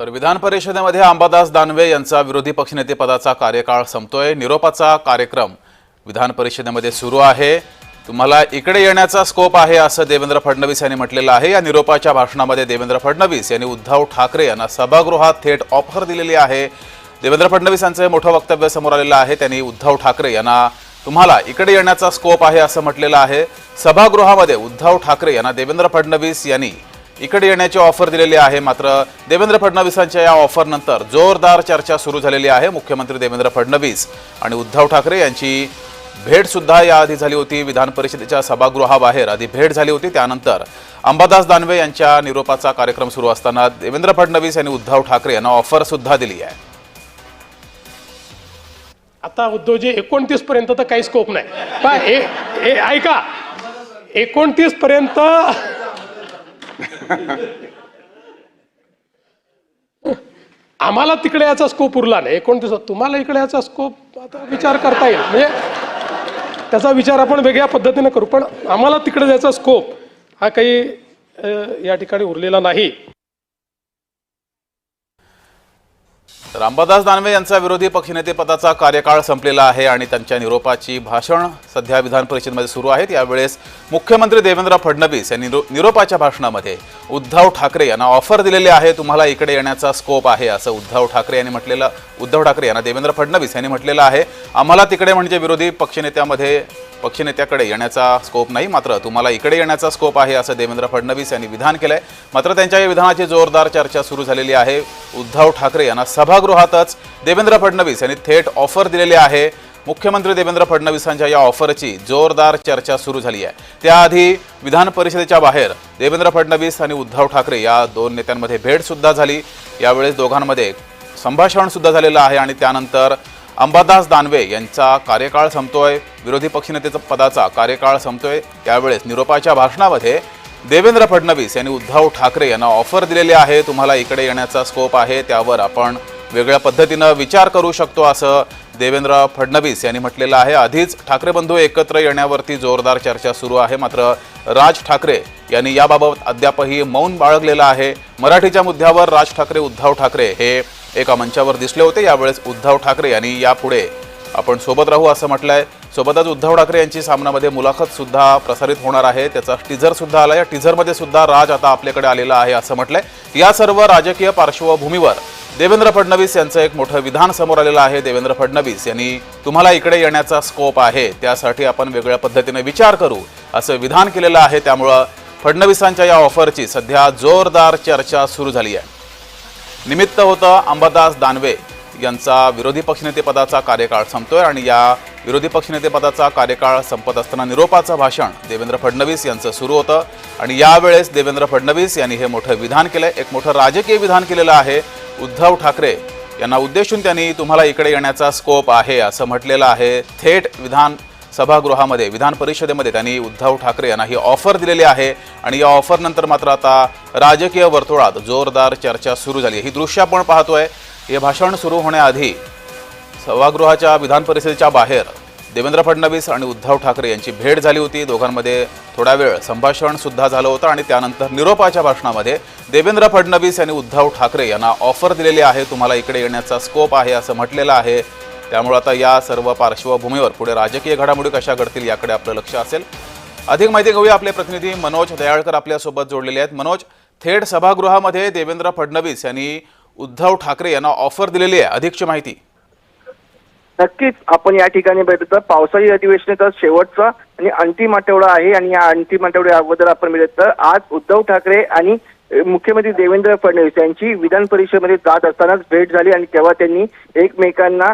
तर विधान परिषदेमध्ये अंबादास दानवे यांचा विरोधी पक्षनेतेपदाचा कार्यकाळ संपतोय. निरोपाचा कार्यक्रम विधान परिषदेमध्ये सुरू आहे. तुम्हाला इकडे येण्याचा स्कोप आहे असं देवेंद्र फडणवीस यांनी म्हटलेलं आहे. या निरोपाच्या भाषणामध्ये देवेंद्र फडणवीस यांनी उद्धव ठाकरे यांना सभागृहात थेट ऑफर दिलेली आहे. देवेंद्र फडणवीस यांचं हे मोठं वक्तव्य समोर आलेलं आहे. त्यांनी उद्धव ठाकरे यांना तुम्हाला इकडे येण्याचा स्कोप आहे असं म्हटलेलं आहे. सभागृहामध्ये उद्धव ठाकरे यांना देवेंद्र फडणवीस यांनी इकडे येण्याची ऑफर दिलेली आहे. मात्र देवेंद्र फडणवीसांच्या या ऑफरनंतर जोरदार चर्चा सुरू झालेली आहे. मुख्यमंत्री देवेंद्र फडणवीस आणि उद्धव ठाकरे यांची भेट सुद्धा याआधी झाली होती. विधान परिषदेच्या सभागृहाबाहेर आधी भेट झाली होती. त्यानंतर अंबादास दानवे यांच्या निरोपाचा कार्यक्रम सुरू असताना देवेंद्र फडणवीस यांनी उद्धव ठाकरे यांना ऑफर सुद्धा दिली आहे. आता उद्धवजी एकोणतीस पर्यंत तर काही स्कोप नाही. ऐका. एकोणतीस पर्यंत आम्हाला तिकडे याचा स्कोप उरला नाही. एकोणतीस तुम्हाला इकडे याचा स्कोप आता विचार करता येईल. म्हणजे त्याचा विचार आपण वेगळ्या पद्धतीने करू. पण आम्हाला तिकडे जायचा स्कोप हा काही या ठिकाणी उरलेला नाही. तर अंबादास दानवे यांचा विरोधी पक्षनेते पदाचा कार्यकाळ संपलेला आहे आणि त्यांच्या निरोपाची भाषण सध्या विधान परिषदेमध्ये सुरू आहेत. यावेळेस मुख्यमंत्री देवेंद्र फडणवीस यांनी निरोपाच्या भाषणामध्ये उद्धव ठाकरे यांना ऑफर दिलेले आहे. तुम्हाला इकडे येण्याचा स्कोप आहे असं उद्धव ठाकरे यांनी म्हटलेलं उद्धव ठाकरे यांना देवेंद्र फडणवीस यांनी म्हटलेलं आहे. आम्हाला तिकडे म्हणजे विरोधी पक्षनेत्यामध्ये पक्षनेत्याकडे येण्याचा स्कोप नाही मात्र तुम्हाला इकडे येण्याचा स्कोप आहे असं देवेंद्र फडणवीस यांनी विधान केलंय. मात्र त्यांच्या या विधानाची जोरदार चर्चा सुरू झालेली आहे. उद्धव ठाकरे यांना सभागृहातच देवेंद्र फडणवीस यांनी थेट ऑफर दिलेली आहे. मुख्यमंत्री देवेंद्र फडणवीसांच्या या ऑफरची जोरदार चर्चा सुरू झाली आहे. त्याआधी विधान परिषदेच्या बाहेर देवेंद्र फडणवीस आणि उद्धव ठाकरे या दोन नेत्यांमध्ये भेटसुद्धा झाली. यावेळेस दोघांमध्ये संभाषणसुद्धा झालेलं आहे आणि त्यानंतर अंबादास दानवे यांचा कार्यकाळ संपतोय. विरोधी पक्षनेतेचा पदाचा कार्यकाळ संपतोय. त्यावेळेस निरोपाच्या भाषणामध्ये देवेंद्र फडणवीस यांनी उद्धव ठाकरे यांना ऑफर दिलेली आहे. तुम्हाला इकडे येण्याचा स्कोप आहे. त्यावर आपण वेगळ्या पद्धतीनं विचार करू शकतो असं देवेंद्र फडणवीस यांनी म्हटलेलं आहे. आधीच ठाकरे बंधू एकत्र येण्यावरती जोरदार चर्चा सुरू आहे. मात्र राज ठाकरे यांनी याबाबत अद्यापही मौन बाळगलेलं आहे. मराठीच्या मुद्द्यावर राज ठाकरे उद्धव ठाकरे हे एका मंचावर दिसले होते. यावेळेस उद्धव ठाकरे यांनी यापुढे आपण सोबत राहू असं म्हटलंय. सोबतच उद्धव ठाकरे यांची सामनामध्ये मुलाखत सुद्धा प्रसारित होणार आहे. त्याचा टीझर सुद्धा आला या टीझरमध्ये सुद्धा राज आता आपल्याकडे आलेला आहे असं म्हटलंय. या सर्व राजकीय पार्श्वभूमीवर देवेंद्र फडणवीस यांचं एक मोठं विधान समोर आलेलं आहे. देवेंद्र फडणवीस यांनी तुम्हाला इकडे येण्याचा स्कोप आहे. त्यासाठी आपण वेगळ्या पद्धतीने विचार करू असं विधान केलेलं आहे. त्यामुळं फडणवीसांच्या या ऑफरची सध्या जोरदार चर्चा सुरू झाली आहे. निमित्त होतं अंबादास दानवे. यांचा विरोधी पक्षनेतेपदाचा कार्यकाळ संपतोय आणि या विरोधी पक्षनेतेपदाचा कार्यकाळ संपत असताना निरोपाचं भाषण देवेंद्र फडणवीस यांचं सुरू होतं. आणि यावेळेस देवेंद्र फडणवीस यांनी हे मोठं विधान केलंय. एक मोठं राजकीय विधान केलेलं आहे उद्धव ठाकरे. यांना उद्देशून त्यांनी तुम्हाला इकडे येण्याचा स्कोप आहे असं म्हटलेलं आहे. थेट विधान सभागृहामध्ये विधान परिषदेमध्ये त्यांनी उद्धव ठाकरे यांना ही ऑफर दिलेली आहे. आणि या ऑफरनंतर मात्र आता राजकीय वर्तुळात जोरदार चर्चा सुरू झाली आहे. ही दृश्य आपण पाहतोय. हे भाषण सुरू होण्याआधी सभागृहाच्या विधान परिषदेच्या बाहेर देवेंद्र फडणवीस आणि उद्धव ठाकरे यांची भेट झाली होती. दोघांमध्ये थोडा वेळ संभाषणसुद्धा झालं होतं आणि त्यानंतर निरोपाच्या भाषणामध्ये देवेंद्र फडणवीस यांनी उद्धव ठाकरे यांना ऑफर दिलेली आहे. तुम्हाला इकडे येण्याचा स्कोप आहे असं म्हटलेलं आहे. त्यामुळे आता या सर्व पार्श्वभूमीवर पुढे राजकीय घडामोडी कशा घडतील याकडे आपलं लक्ष असेल. अधिक माहिती घेऊया आपले प्रतिनिधी मनोज दयाळकर आपल्यासोबत जोडलेले आहेत. मनोज थेट सभागृहामध्ये देवेंद्र फडणवीस यांनी उद्धव ठाकरे यांना ऑफर दिलेली आहे. अधिकची माहिती. नक्कीच. आपण या ठिकाणी बघितलं तर पावसाळी अधिवेशनाचा शेवटचा आणि अंतिम आठवडा आहे आणि या अंतिम आठवड्या अगोदर आपण बघितलं तर आज उद्धव ठाकरे आणि मुख्यमंत्री देवेंद्र फडणवीस यांची विधान परिषदेमध्ये जात असतानाच भेट झाली आणि तेव्हा त्यांनी एकमेकांना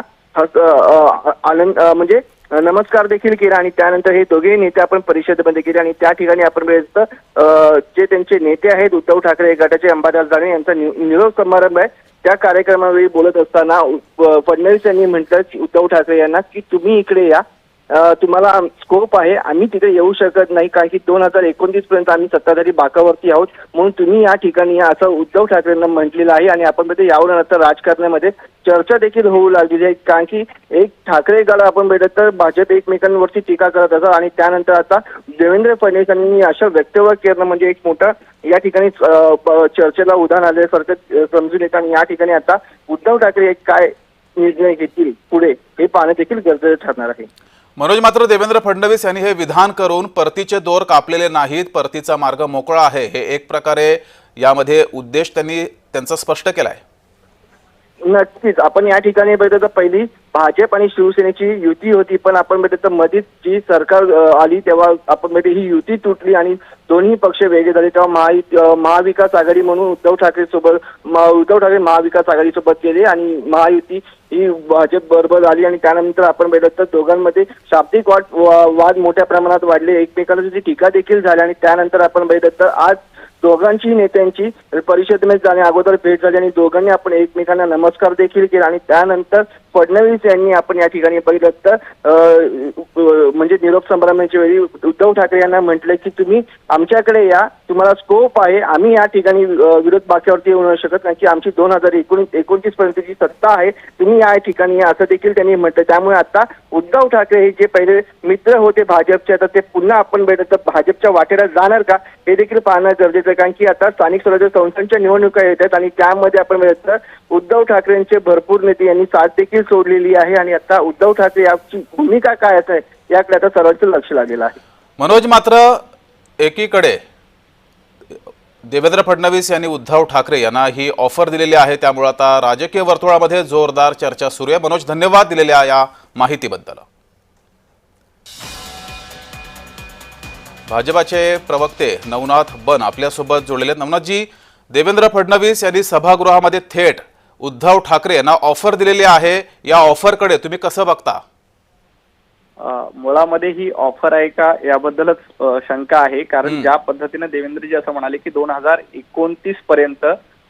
आनंद म्हणजे नमस्कार देखील केला आणि त्यानंतर हे दोघेही नेते आपण परिषदेमध्ये गेले आणि त्या ठिकाणी आपण बघितलं जे त्यांचे नेते आहेत उद्धव ठाकरे गटाचे अंबादास दाणे यांचा निरोप समारंभ आहे. त्या कार्यक्रमावेळी बोलत असताना फडणवीस यांनी म्हटलं की उद्धव ठाकरे यांना की तुम्ही इकडे या तुम्हाला स्कोप आहे. आम्ही तिथे येऊ शकत नाही. कारण की दोन हजार एकोणतीस पर्यंत आम्ही सत्ताधारी बाकावरती आहोत. म्हणून तुम्ही या ठिकाणी असं उद्धव ठाकरेंना म्हटलेलं आहे. आणि आपण तिथे यावर नंतर राजकारणामध्ये चर्चा देखील होऊ लागलेली आहे. कारण की एक ठाकरे गड आपण भेटत तर भाजप एकमेकांवरती टीका करत असतात. आणि त्यानंतर आता देवेंद्र फडणवीस यांनी अशा वक्तव्य करणं म्हणजे एक मोठा या ठिकाणी चर्चेला उदाहरण आल्यासारखं समजून येतं आणि या ठिकाणी आता उद्धव ठाकरे एक काय निर्णय घेतील पुढे हे पाहणं देखील गरजेचं ठरणार आहे. मनोज मात्र देवेंद्र फडणवीस यांनी हे विधान करून परतीचे दोर कापलेले नाहीत. परतीचा मार्ग मोकळा आहे. हे एक प्रकारे यामध्ये उद्देश त्यांनी त्यांचा स्पष्ट केलाय. नक्कीच. आपण या ठिकाणी बघितलं तर पहिली भाजप आणि शिवसेनेची युती होती पण आपण बघितलं तर मधीच जी सरकार आली तेव्हा आपण बघितलं ही युती तुटली आणि दोन्ही पक्ष वेगळे झाले. तेव्हा महायुती महाविकास आघाडी म्हणून उद्धव ठाकरे सोबत उद्धव ठाकरे महाविकास आघाडी सोबत गेले आणि महायुती ही भाजप बरोबर आली आणि त्यानंतर आपण बघितलं तर दोघांमध्ये शाब्दिक वाद वा- वाद मोठ्या प्रमाणात वाढले. एकमेकांची टीका देखील झाली आणि त्यानंतर आपण बघितलं तर आज दोघांची नेत्यांची परिषदेमध्ये जाण्या अगोदर भेट झाली आणि दोघांनी आपण एकमेकांना नमस्कार देखील केला आणि त्यानंतर फडणवीस यांनी आपण या ठिकाणी पाहिलं तर म्हणजे निरोप समारंभाच्या वेळी उद्धव ठाकरे यांना म्हटलं की तुम्ही आमच्याकडे या तुम्हाला स्कोप आहे आम्ही या ठिकाणी विरोध बाक्यावरती येऊ शकत कारण की आमची दोन हजार एकोणीस एकोणतीस पर्यंतची सत्ता आहे तुम्ही या ठिकाणी या असं देखील त्यांनी म्हटलं. त्यामुळे आता उद्धव ठाकरे हे जे पहिले मित्र होते भाजपचे आता ते पुन्हा आपण भेटत तर भाजपच्या वाटेला जाणार का हे देखील पाहणं गरजेचं आहे. कारण की आता स्थानिक स्वराज्य संस्थांच्या निवडणुका येत आहेत आणि त्यामध्ये आपण भेटत उद्धव ठाकरेंचे भरपूर नेते यांनी साथ देखील सोडलेली आहे आणि आता उद्धव ठाकरे याची भूमिका काय आहे याकडे आता सर्वांचं लक्ष लागलेलं आहे. मनोज मात्र एकीकडे देवेंद्र फडणवीस यांनी उद्धव ठाकरे यांना ही ऑफर दिलेली आहे. त्यामुळे आता राजकीय वर्तुळामध्ये जोरदार चर्चा सुरू आहे. मनोज धन्यवाद दिलेल्या या माहितीबद्दल. भाजपाचे प्रवक्ते नवनाथ बन आपल्यासोबत जोडलेले आहेत. नवनाथजी देवेंद्र फडणवीस यांनी सभागृहामध्ये थेट उद्धव ठाकरे यांना ऑफर दिलेली आहे. या ऑफरकडे तुम्ही कसं बघता? मुळामध्ये ही ऑफर आहे का? याबद्दलच शंका आहे. कारण ज्या पद्धतीने देवेंद्रजी असं म्हणाले की दोन हजार एकोणतीस पर्यंत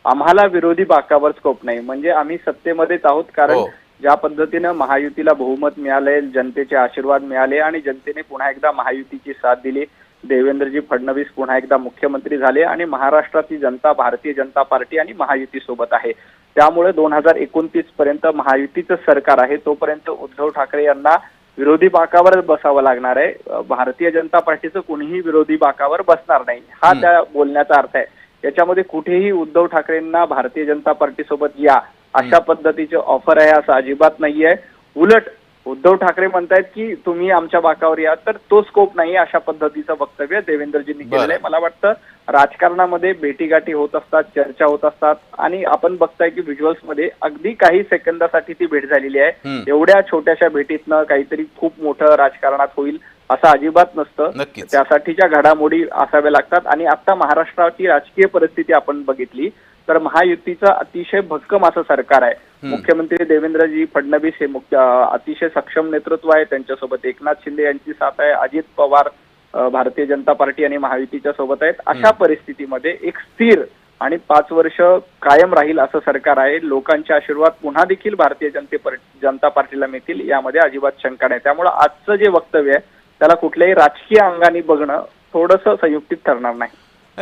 आम्हाला विरोधी बाकावर स्कोप नाही. म्हणजे आम्ही सत्तेमध्येच आहोत. कारण हो. ज्या पद्धतीनं महायुतीला बहुमत मिळाले जनतेचे आशीर्वाद मिळाले आणि जनतेने पुन्हा एकदा महायुतीची साथ दिली. देवेंद्रजी फडणवीस पुन्हा एकदा मुख्यमंत्री झाले आणि महाराष्ट्राची जनता भारतीय जनता पार्टी आणि महायुती सोबत आहे. त्यामुळे दोन हजार एकोणतीस पर्यंत महायुतीचं सरकार आहे तोपर्यंत उद्धव ठाकरे यांना विरोधी बाकावर बसावं लागणार आहे. भारतीय जनता पार्टीचं कोणीही विरोधी बाकावर बसणार नाही. हा त्या बोलण्याचा अर्थ आहे. याच्यामध्ये कुठेही उद्धव ठाकरेंना भारतीय जनता पार्टी सोबत या अशा पद्धतीचे ऑफर आहे असं अजिबात नाहीये. उलट उद्धव ठाकरे म्हणतायत की तुम्ही आमच्या बाकावर या तर तो स्कोप नाही अशा पद्धतीचं वक्तव्य देवेंद्रजींनी केलेलं आहे. मला वाटतं राजकारणामध्ये भेटीगाठी होत असतात चर्चा होत असतात आणि आपण बघताय की व्हिज्युअल्समध्ये अगदी काही सेकंदासाठी ती भेट झालेली आहे. एवढ्या छोट्याशा भेटीतनं काहीतरी खूप मोठं राजकारणात होईल असं अजिबात नसतं. त्यासाठीच्या घडामोडी असाव्या लागतात आणि आता महाराष्ट्राची राजकीय परिस्थिती आपण बघितली. तर महायुतीचं अतिशय भक्कम असं सरकार आहे. मुख्यमंत्री देवेंद्रजी फडणवीस हे मुख्य अतिशय सक्षम नेतृत्व आहे त्यांच्यासोबत. एकनाथ शिंदे यांची साथ आहे अजित पवार भारतीय जनता पार्टी आणि महायुतीच्या सोबत आहेत. अशा परिस्थितीमध्ये एक स्थिर आणि पाच वर्ष कायम राहील असं सरकार आहे. लोकांचे आशीर्वाद पुन्हा देखील भारतीय जनते जनता पार्टीला मिळतील यामध्ये अजिबात शंका नाही. त्यामुळे आजचं जे वक्तव्य आहे त्याला कुठल्याही राजकीय अंगाने बघणं थोडंसं संयुक्तित ठरणार नाही,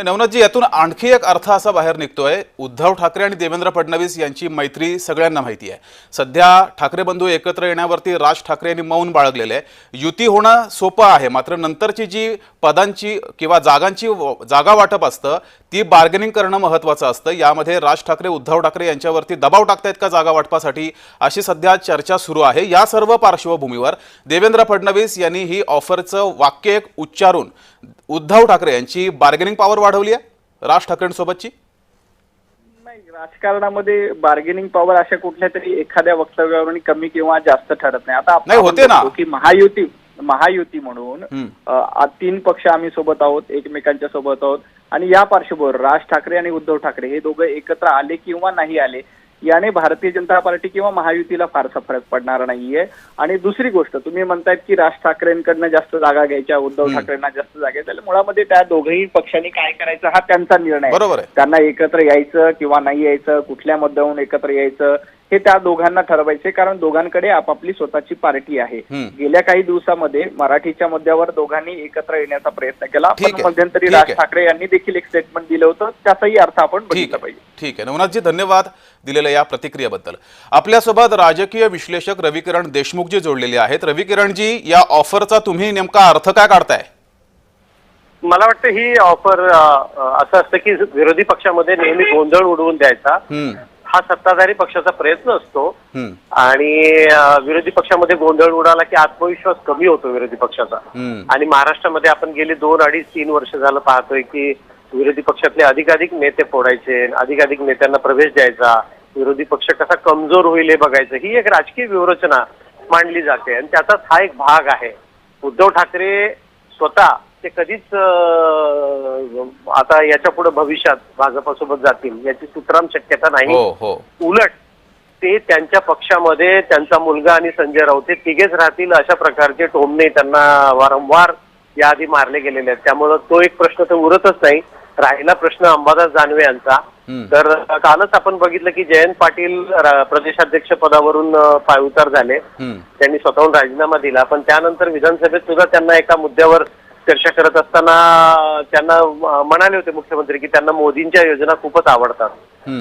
नवनाथजी यातून आणखी एक अर्थ असा बाहेर निघतोय. उद्धव ठाकरे आणि देवेंद्र फडणवीस यांची मैत्री सगळ्यांना माहिती आहे. सध्या ठाकरे बंधू एकत्र येण्यावरती राज ठाकरे यांनी मौन बाळगलेलं आहे. युती होणं सोपं आहे मात्र नंतरची जी पदांची किंवा जागांची व- जागा वाटप असतं ती बार्गेनिंग करणं महत्त्वाचं असतं. यामध्ये राज ठाकरे उद्धव ठाकरे यांच्यावरती दबाव टाकतायत का जागा वाटपासाठी? अशी सध्या चर्चा सुरू आहे. या सर्व पार्श्वभूमीवर देवेंद्र फडणवीस यांनी ही ऑफरचं वाक्य एक उच्चारून उद्धव ठाकरे यांची बार्गेनिंग पॉवर वाढवली आहे? राज ठाकरेंसोबतची? नाही राजकारणामध्ये बार्गेनिंग पॉवर अशा कुठल्या तरी एखाद्या वक्तव्यावरून कमी किंवा जास्त ठरत नाही. आता आपण नाही, होते ना. की महायुती महायुती म्हणून तीन पक्ष आम्ही सोबत आहोत एकमेकांच्या सोबत आहोत. आणि या पार्श्वभूमीवर राज ठाकरे आणि उद्धव ठाकरे हे दोघं एकत्र आले किंवा नाही आले याने भारतीय जनता पार्टी किंवा महायुतीला फारसा फरक पडणार नाहीये. आणि दुसरी गोष्ट तुम्ही म्हणतायत की राज ठाकरेंकडनं जास्त जागा घ्यायच्या उद्धव ठाकरेंना जास्त जागा घ्यायच्या मुळामध्ये त्या दोघही पक्षांनी काय करायचं हा त्यांचा निर्णय. बरोबर त्यांना एकत्र यायचं किंवा नाही यायचं कुठल्या मुद्द्याहून एकत्र यायचं हे त्या दोघांना ठरवायचे कारण दोघांकडे आपापली स्वतःची पार्टी आहे. गेल्या काही दिवसामध्ये मराठीच्या मुद्द्यावर दोघांनी एकत्र येण्याचा प्रयत्न केला. मध्यंतरी राज. ठाकरे यांनी देखील एक स्टेटमेंट दिलं होतं. त्याचाही अर्थ आपण बघितला पाहिजे. ठीक आहे. नवनाथजी धन्यवाद दिलेल्या या प्रतिक्रियेबद्दल. आपल्यासोबत राजकीय विश्लेषक रविकिरण देशमुखजी जोडलेले आहेत. रविकिरणजी या ऑफरचा तुम्ही नेमका अर्थ काय काढताय? मला वाटतं ही ऑफर असं असतं की विरोधी पक्षामध्ये नेहमी गोंधळ उडवून द्यायचा. हा सत्ताधारी पक्षाचा प्रयत्न असतो. आणि विरोधी पक्षामध्ये गोंधळ उडाला की आत्मविश्वास कमी होतो विरोधी पक्षाचा. आणि महाराष्ट्रामध्ये आपण गेली दोन अडीच तीन वर्ष झालं पाहतोय की विरोधी पक्षातले अधिकाधिक नेते फोडायचे अधिकाधिक नेत्यांना प्रवेश द्यायचा विरोधी पक्ष कसा कमजोर होईल हे बघायचं ही एक राजकीय व्यूहरचना मांडली जाते. आणि त्याचाच हा एक भाग आहे. उद्धव ठाकरे स्वतः ते कधीच आता याच्यापुढे भविष्यात भाजपासोबत जातील याची सुतराम शक्यता नाही. हो हो. उलट ते त्यांच्या पक्षामध्ये त्यांचा मुलगा आणि संजय राऊत हे तिघेच राहतील अशा प्रकारचे टोमणे त्यांना वारंवार याआधी मारले गेलेले आहेत. त्यामुळं तो एक प्रश्न तर उरतच नाही. राहिला प्रश्न अंबादास दानवे यांचा. तर कालच आपण बघितलं की जयंत पाटील प्रदेशाध्यक्ष पदावरून पायउतार झाले. त्यांनी स्वतःहून राजीनामा दिला. पण त्यानंतर विधानसभेत सुद्धा त्यांना एका मुद्द्यावर चर्चा करत असताना त्यांना म्हणाले होते मुख्यमंत्री की त्यांना मोदींच्या योजना खूपच आवडतात.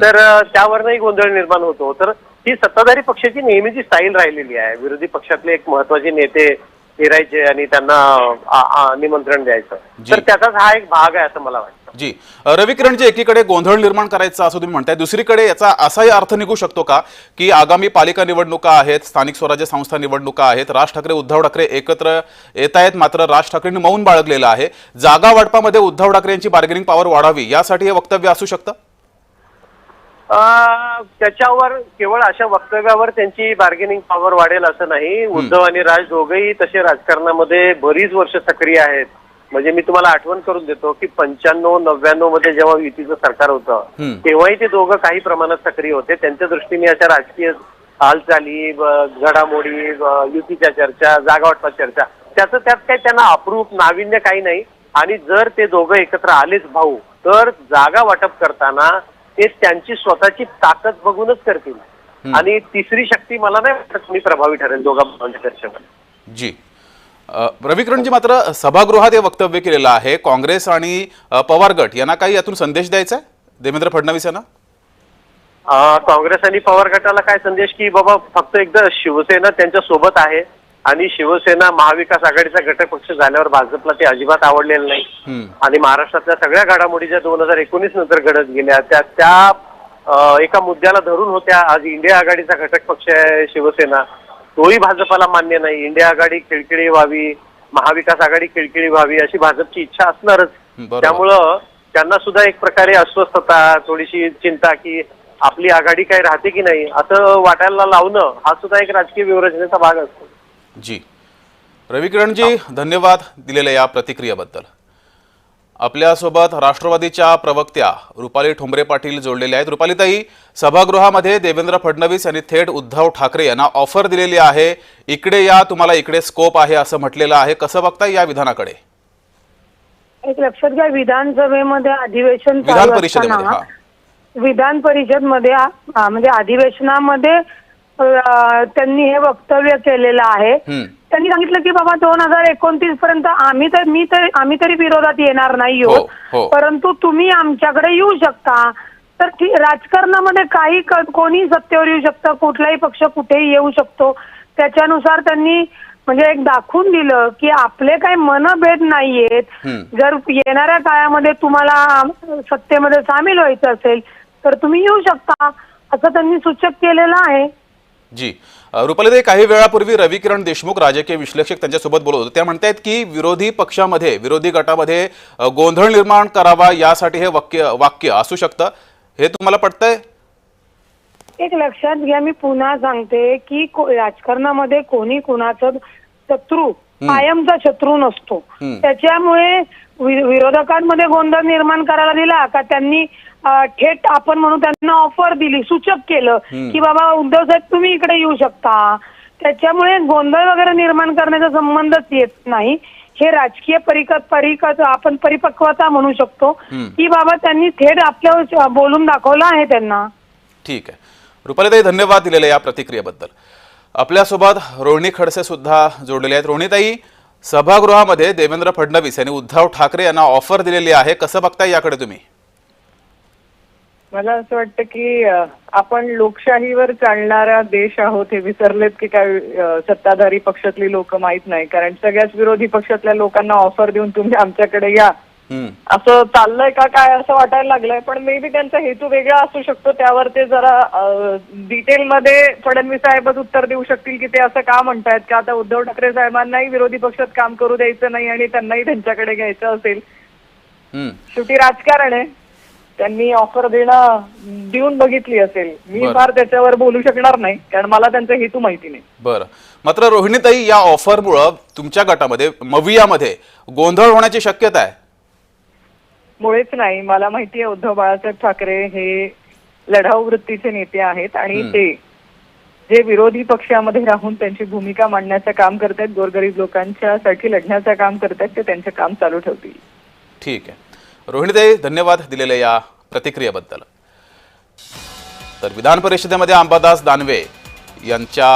तर अं, त्यावरनंही गोंधळ निर्माण होतो. तर ही सत्ताधारी पक्षाची नेहमीची स्टाईल राहिलेली आहे. विरोधी पक्षातले एक महत्त्वाचे नेते फिरायचे आणि त्यांना निमंत्रण द्यायचं. तर त्याचाच हा एक भाग आहे असं मला वाटतं. जी. रविकिरणजी एकीकडे गोंधळ निर्माण करायचा असं तुम्ही म्हणताय. दुसरीकडे याचा असाही अर्थ निघू शकतो का? की आगामी पालिका निवडणुका आहेत स्थानिक स्वराज्य संस्था निवडणुका आहेत राज ठाकरे उद्धव ठाकरे एकत्र येत आहेत मात्र राज ठाकरेंनी मौन बाळगलेलं आहे. जागा वाटपामध्ये उद्धव ठाकरे यांची बार्गेनिंग पॉवर वाढावी यासाठी हे वक्तव्य असू शकतं? त्याच्यावर केवळ अशा वक्तव्यावर त्यांची बार्गेनिंग पॉवर वाढेल असं नाही. उद्धव आणि राज दोघंही तसे राजकारणामध्ये बरीच वर्ष सक्रिय आहेत. म्हणजे मी तुम्हाला आठवण करून देतो की पंच्याण्णव नव्याण्णवमध्ये जेव्हा युतीचं सरकार होतं. तेव्हाही ते दोघं काही प्रमाणात सक्रिय होते. त्यांच्या दृष्टीने अशा राजकीय हालचाली घडामोडी युतीच्या चर्चा जागावाटपा चर्चा त्याचं त्यात काही त्यांना अप्रूप नाविन्य काही नाही. आणि जर ते दोघं एकत्र आलेच भाऊ तर जागा वाटप करताना ते त्यांची स्वतःची ताकद बघूनच करतील. आणि तिसरी शक्ती मला नाही वाटत मी प्रभावी ठरेल दोघा भावांच्या चर्चेमध्ये. जी. रविकिरणजी मात्र सभागृहात हे वक्तव्य केलेलं आहे. काँग्रेस आणि पवार गट यांना काही यातून संदेश द्यायचा आहे? देवेंद्र फडणवीस यांना? काँग्रेस आणि पवार गटाला काय संदेश की बाबा फक्त एकदा शिवसेना त्यांच्यासोबत आहे आणि शिवसेना महाविकास आघाडीचा घटक पक्ष झाल्यावर भाजपला ते अजिबात आवडलेलं नाही. आणि महाराष्ट्रातल्या सगळ्या घडामोडी ज्या दोन हजार एकोणीस नंतर घडत गेल्या. त्या त्या एका मुद्द्याला धरून होत्या. आज इंडिया आघाडीचा घटक पक्ष आहे शिवसेना. तोही भाजपाला मान्य नाही. इंडिया आघाडी खिळखिळी व्हावी महाविकास आघाडी खिळखिळी व्हावी अशी भाजपची इच्छा असणारच. त्यामुळं त्यांना सुद्धा एक प्रकारे अस्वस्थता थोडीशी चिंता की आपली आघाडी काय राहते की नाही असं वाटायला लावणं हा सुद्धा एक राजकीय व्यूहरचनेचा भाग असतो. जी. रविकिरणजी धन्यवाद दिलेल्या या प्रतिक्रियेबद्दल. आपल्यासोबत राष्ट्रवादीच्या प्रवक्त्या रुपाली ठोंबरे पाटील जोडलेल्या आहेत. रुपालीताई सभागृहामध्ये देवेंद्र फडणवीस यांनी थेट उद्धव ठाकरे यांना ऑफर दिलेली आहे. इकडे या तुम्हाला इकडे स्कोप आहे असं म्हटलेलं आहे. कसं बघताय या विधानाकडे? एक लक्षात घ्या विधानसभेमध्ये अधिवेशन विधान परिषदेमध्ये हा. विधान परिषदमध्ये म्हणजे अधिवेशनामध्ये त्यांनी हे वक्तव्य केलेलं आहे. त्यांनी सांगितलं की बाबा दोन हजार एकोणतीस पर्यंत आम्ही तर मी तर आम्ही तरी विरोधात येणार नाही हो, आहोत हो. परंतु तुम्ही आमच्याकडे येऊ शकता. तर ठी- राजकारणामध्ये काही क- कोणी सत्तेवर येऊ शकतं कुठलाही पक्ष कुठेही येऊ शकतो. त्याच्यानुसार त्यांनी म्हणजे एक दाखवून दिलं की आपले काही मनभेद नाहीयेत. हम्म. जर येणाऱ्या काळामध्ये तुम्हाला सत्तेमध्ये सामील व्हायचं असेल तर तुम्ही येऊ शकता. असं त्यांनी सूचक केलेलं आहे. जी. रुपालीताई काही वेळापूर्वी रविकिरण देशमुख राजकीय विश्लेषक त्यांच्यासोबत बोलत होते. त्या म्हणतायत की विरोधी पक्षामध्ये विरोधी गटामध्ये गोंधळ निर्माण करावा यासाठी हे वाक्य वाक्य असू शकतं. हे तुम्हाला पटतंय? एक लक्षात घ्या मी पुन्हा सांगते की राजकारणामध्ये कोणी कुणाचं शत्रू कायमचा शत्रू नसतो. त्याच्यामुळे विरोधकांमध्ये गोंधळ निर्माण करायला दिला का त्यांनी थेट आपण म्हणून त्यांना ऑफर दिली सूचक केलं की बाबा उद्धव साहेब तुम्ही इकडे येऊ शकता. त्याच्यामुळे गोंधळ वगैरे निर्माण करण्याचा संबंधच येत नाही. हे राजकीय परिक परिक आपण परिपक्वता म्हणू शकतो. की बाबा त्यांनी थेट आपल्या बोलून दाखवलं आहे त्यांना. ठीक आहे. रुपालीताई धन्यवाद दिलेल्या या प्रतिक्रियेबद्दल. आपल्यासोबत रोहिणी खडसे सुद्धा जोडलेले आहेत. रोहिणीताई सभागृहामध्ये देवेंद्र फडणवीस यांनी उद्धव ठाकरे यांना ऑफर दिलेली आहे. कसं बघताय याकडे तुम्ही? मला असं वाटतं की आपण लोकशाहीवर चालणारा देश आहोत हे विसरलेत की काय सत्ताधारी पक्षातली लोक माहीत नाही. कारण सगळ्याच विरोधी पक्षातल्या लोकांना ऑफर देऊन तुम्ही आमच्याकडे या. असं चाललंय का काय असं वाटायला लागलंय. पण मे बी त्यांचा हेतू वेगळा असू शकतो. त्यावर ते जरा डिटेलमध्ये फडणवीस साहेबच उत्तर देऊ शकतील की ते असं का म्हणतायत. का आता उद्धव ठाकरे साहेबांनाही विरोधी पक्षात काम करू द्यायचं नाही आणि त्यांनाही त्यांच्याकडे घ्यायचं असेल. शेवटी राजकारण आहे. त्यांनी ऑफर देणं देऊन बघितली असेल. मी. फार त्याच्यावर बोलू शकणार नाही कारण मला त्यांचा हेतू माहिती नाही. बरं. मात्र रोहिणीताई या ऑफरमुळं तुमच्या गटामध्ये मवियामध्ये गोंधळ होण्याची शक्यता आहे? मुळेच नाही. मला माहिती आहे उद्धव बाळासाहेब ठाकरे हे लढाऊ वृत्तीचे नेते आहेत आणि. ते जे विरोधी पक्षामध्ये राहून त्यांची भूमिका मांडण्याचं काम करतायत गोरगरीब लोकांच्यासाठी लढण्याचं काम करतायत ते त्यांचं काम चालू ठेवतील. ठीक आहे. रोहिणीताई धन्यवाद दिलेल्या या प्रतिक्रियेबद्दल. तर विधान परिषदेमध्ये अंबादास दानवे यांच्या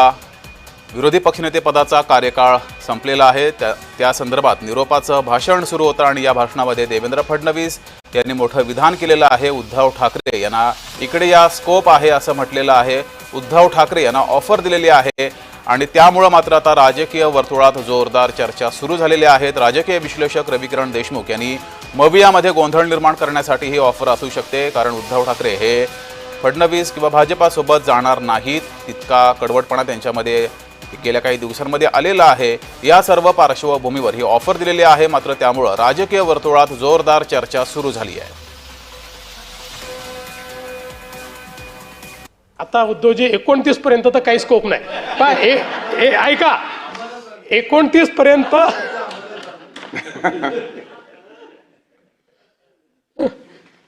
विरोधी पक्षनेतेपदाचा कार्यकाळ संपलेला आहे. त्या त्या संदर्भात निरोपाचं भाषण सुरू होतं आणि या भाषणामध्ये देवेंद्र फडणवीस यांनी मोठं विधान केलेलं आहे. उद्धव ठाकरे यांना इकडे या स्कोप आहे असं म्हटलेलं आहे. उद्धव ठाकरे यांना ऑफर दिलेली आहे. आणि त्यामुळं मात्र आता राजकीय वर्तुळात जोरदार चर्चा सुरू झालेल्या आहेत. राजकीय विश्लेषक रविकिरण देशमुख यांनी मवियामध्ये गोंधळ निर्माण करण्यासाठी ही ऑफर असू शकते. कारण उद्धव ठाकरे हे फडणवीस किंवा भाजपासोबत जाणार नाहीत. तितका कडवटपणा त्यांच्यामध्ये गेल्या काही दिवसांमध्ये आलेला आहे. या सर्व पार्श्वभूमीवर ही ऑफर दिलेली आहे. मात्र त्यामुळं राजकीय वर्तुळात जोरदार चर्चा सुरू झाली आहे. आता उद्धवजी एकोणतीस पर्यंत तर काही स्कोप नाही. हे ए ऐका. एकोणतीस पर्यंत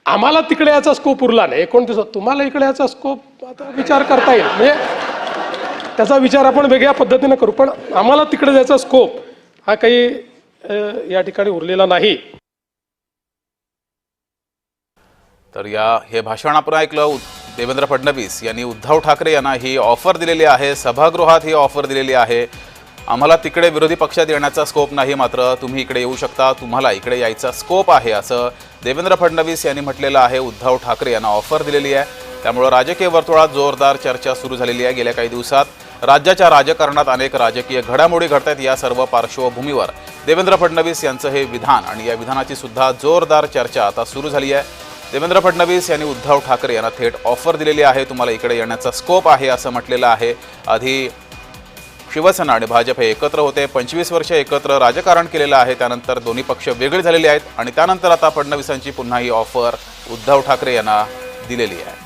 आम्हाला तिकडे याचा स्कोप उरला नाही. एकोणतीस तुम्हाला इकडे याचा स्कोप आता विचार करता येईल. म्हणजे त्याचा विचार आपण वेगळ्या पद्धतीने करू पण आम्हाला तिकडे याचा स्कोप हा काही या ठिकाणी उरलेला नाही. तर या हे भाषण आपण ऐकलं. देवेंद्र फडणवीस यांनी उद्धव ठाकरे यांना ही ऑफर दिलेली आहे सभागृहात ही ऑफर दिलेली आहे. आम्हाला तिकडे विरोधी पक्षात येण्याचा स्कोप नाही मात्र तुम्ही इकडे येऊ शकता तुम्हाला इकडे यायचा स्कोप आहे असं देवेंद्र फडणवीस यांनी म्हटलेलं आहे उद्धव ठाकरे यांना ऑफर दिलेली आहे. त्यामुळं राजकीय वर्तुळात जोरदार चर्चा सुरू झालेली आहे गेल्या काही दिवसात. राज्याच्या राजकारणात अनेक राजकीय घडामोडी घडत आहेत या सर्व पार्श्वभूमीवर. देवेंद्र फडणवीस यांचं हे विधान आणि या विधानाची सुद्धा जोरदार चर्चा आता सुरू झाली आहे. देवेंद्र फडणवीस यांनी उद्धव ठाकरे यांना थेट ऑफर दिलेली आहे. तुम्हाला इकडे येण्याचा स्कोप आहे असं म्हटलेलं आहे. आधी शिवसेना आणि भाजप हे एकत्र होते. पंचवीस वर्ष एकत्र राजकारण केलेलं आहे. त्यानंतर दोन्ही पक्ष वेगळे झालेले आहेत. आणि त्यानंतर आता फडणवीसांची पुन्हा ही ऑफर उद्धव ठाकरे यांना दिलेली आहे.